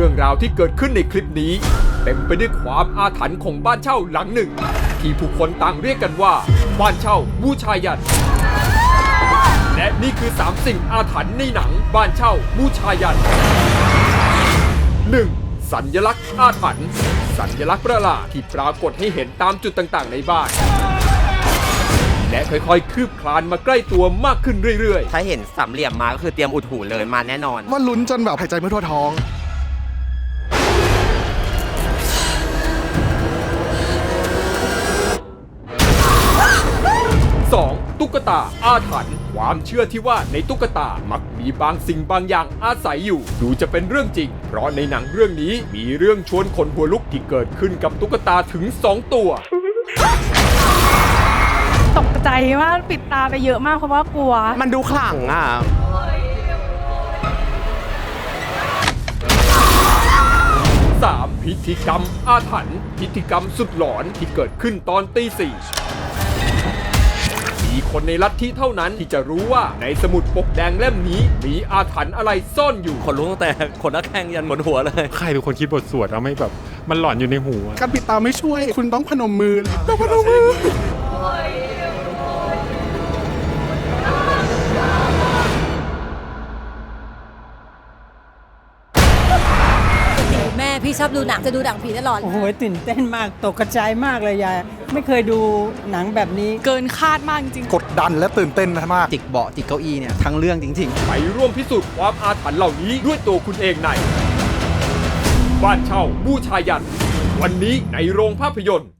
รื่องราวที่เกิดขึ้นในคลิปนี้ เต็มไปด้วยความอาถรรพ์ของบ้านเช่าหลังหนึ่ง ที่ผู้คนต่างเรียกกันว่า บ้านเช่าบูชายัน และนี่คือ 3 สิ่งอาถรรพ์ในหนังบ้านเช่าบูชายัน 1. สัญลักษณ์อาถรรพ์สัญลักษณ์ประหลาดที่ปรากฏให้เห็นตามจุดต่างๆ ในบ้าน และค่อยๆ คืบคลานมาใกล้ตัวมากขึ้นเรื่อยถ้าเห็นสามเหลี่ยมมาก็คือเตรียมอุดหูเลยมาแน่นอน ว่าลุ้นจนแบบหายใจไม่ทั่วท้อง ตุ๊กตาอาถรรพ์ความเชื่อที่ว่าในตุ๊กตามักมีบางสิ่งบางอย่างอาศัยอยู่ ดูจะเป็นเรื่องจริง เพราะในหนังเรื่องนี้มีเรื่องชวนขนหัวลุกที่เกิดขึ้นกับตุ๊กตาถึง 2 ตัว ตกใจมากปิดตาไปเยอะมากเพราะว่ากลัว มันดูขลังอะ 3. พิธีกรรมอาถรรพ์พิธีกรรมสุดหลอนที่เกิดขึ้นตอนตีสี่ มีคนในลัทธิเท่านั้นที่จะรู้ว่าในสมุดปกแดงเล่มนี้ มีอาถรรพ์อะไรซ่อนอยู่ ขนลุกตั้งแต่ขนหน้าแข้งยันขนหัวเลย ใครเป็นคนคิดบทสวดเอาไม่แบบมันหลอนอยู่ในหูอะ การปิดตาไม่ช่วย คุณต้องพนมมือต้องพนมมือแม่ พี่ชอบดูหนังจะดูหนังผีตลอด โอ้โหตื่นเต้นมากตกกระจายมากเลยยายไม่เคยดูหนังแบบนี้ เกินคาดมากจริง กดดันและตื่นเต้นมากจิกเบาะจิกเก้าอี้เนี่ยทั้งเรื่องจริงๆไปร่วมพิสูจน์ความอาถรรพ์เหล่านี้ด้วยตัวคุณเองในบ้านเช่าบูชายัน วันนี้ในโรงภาพยนตร์